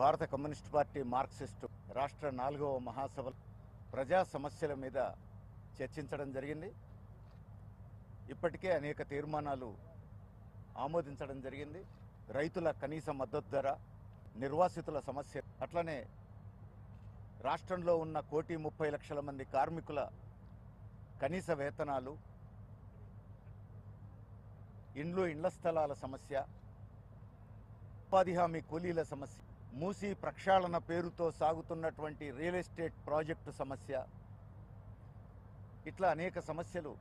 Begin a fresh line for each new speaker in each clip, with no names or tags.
భారత communist party Marxist రాష్ట్ర నాలుగవ మహాసభ ప్రజా సమస్యల మీద చర్చించడం జరిగింది. ఇప్పటికే అనేక తీర్మానాలు ఆమోదించడం జరిగింది. రైతుల కనీస మద్దతు ధర నిర్వాసితుల సమస్య అట్లనే రాష్ట్రంలో ఉన్న కోటి ముప్పై లక్షల మంది కార్మికుల కనీస వేతనాలు ఇండ్లు ఇండ్ల స్థలాల సమస్య ఉపాధి హామీ కూలీల సమస్య మూసి ప్రక్షాళన పేరుతో సాగుతున్నటువంటి రియల్ ఎస్టేట్ ప్రాజెక్టు సమస్య. ఇట్లా అనేక సమస్యలు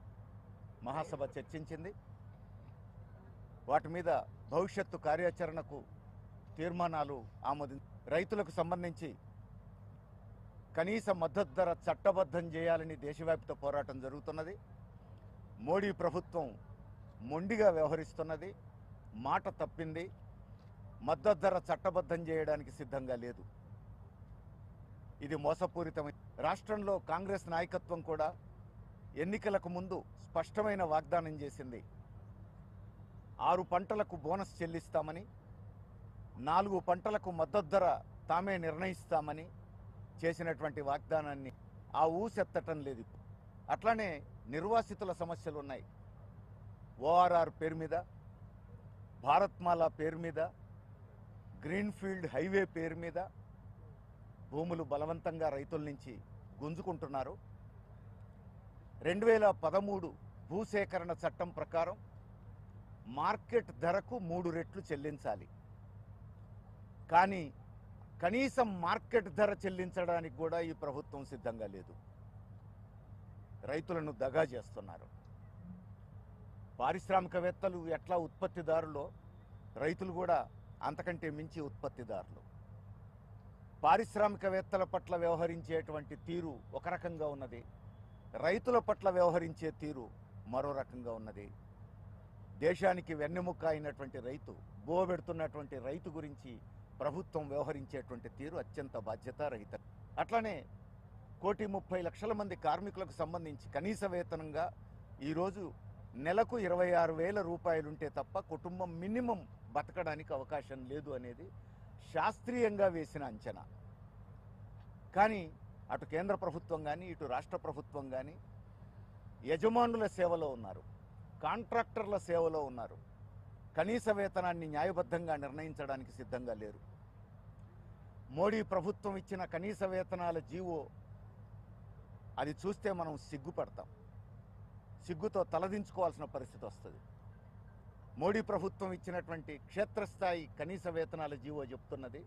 మహాసభ చర్చించింది. వాటి మీద భవిష్యత్తు కార్యాచరణకు తీర్మానాలు ఆమోది రైతులకు సంబంధించి కనీస మద్దతు ధర చట్టబద్ధం చేయాలని దేశవ్యాప్త పోరాటం జరుగుతున్నది. మోడీ ప్రభుత్వం మొండిగా వ్యవహరిస్తున్నది. మాట తప్పింది. మద్దతు ధర చట్టబద్ధం చేయడానికి సిద్ధంగా లేదు. ఇది మోసపూరితమైన రాష్ట్రంలో కాంగ్రెస్ నాయకత్వం కూడా ఎన్నికలకు ముందు స్పష్టమైన వాగ్దానం చేసింది. ఆరు పంటలకు బోనస్ చెల్లిస్తామని నాలుగు పంటలకు మద్దతు ధర తామే నిర్ణయిస్తామని చేసినటువంటి వాగ్దానాన్ని ఆ ఊసెత్తటం లేదు. అట్లానే నిర్వాసితుల సమస్యలు ఉన్నాయి ఓఆర్ఆర్ పేరు మీద భారత్మాల పేరు మీద గ్రీన్ఫీల్డ్ హైవే పేరు మీద భూములు బలవంతంగా రైతుల నుంచి గుంజుకుంటున్నారు. రెండు వేల పదమూడు భూసేకరణ చట్టం ప్రకారం మార్కెట్ ధరకు మూడు రెట్లు చెల్లించాలి. కానీ కనీసం మార్కెట్ ధర చెల్లించడానికి కూడా ఈ ప్రభుత్వం సిద్ధంగా లేదు. రైతులను దగా చేస్తున్నారు. పారిశ్రామికవేత్తలు ఎట్లా ఉత్పత్తిదారులో రైతులు కూడా అంతకంటే మించి ఉత్పత్తిదారులు. పారిశ్రామికవేత్తల పట్ల వ్యవహరించేటువంటి తీరు ఒక రకంగా ఉన్నది. రైతుల పట్ల వ్యవహరించే తీరు మరో రకంగా ఉన్నది. దేశానికి వెన్నెముక్క అయినటువంటి రైతు బోబెడుతున్నటువంటి రైతు గురించి ప్రభుత్వం వ్యవహరించేటువంటి తీరు అత్యంత బాధ్యతారహిత. అట్లనే కోటి ముప్పై లక్షల మంది కార్మికులకు సంబంధించి కనీస వేతనంగా ఈరోజు నెలకు ఇరవై ఆరు వేల రూపాయలుంటే తప్ప కుటుంబం మినిమం బతకడానికి అవకాశం లేదు అనేది శాస్త్రీయంగా వేసిన అంచనా. కానీ అటు కేంద్ర ప్రభుత్వం కానీ ఇటు రాష్ట్ర ప్రభుత్వం కానీ యజమానుల సేవలో ఉన్నారు కాంట్రాక్టర్ల సేవలో ఉన్నారు. కనీస వేతనాన్ని న్యాయబద్ధంగా నిర్ణయించడానికి సిద్ధంగా లేరు. మోడీ ప్రభుత్వం ఇచ్చిన కనీస వేతనాల జీవో అది చూస్తే మనం సిగ్గుపడతాం. సిగ్గుతో తలదించుకోవాల్సిన పరిస్థితి వస్తుంది. మోడీ ప్రభుత్వం ఇచ్చినటువంటి క్షేత్రస్థాయి కనీస వేతనాల జీవో చెప్తున్నది.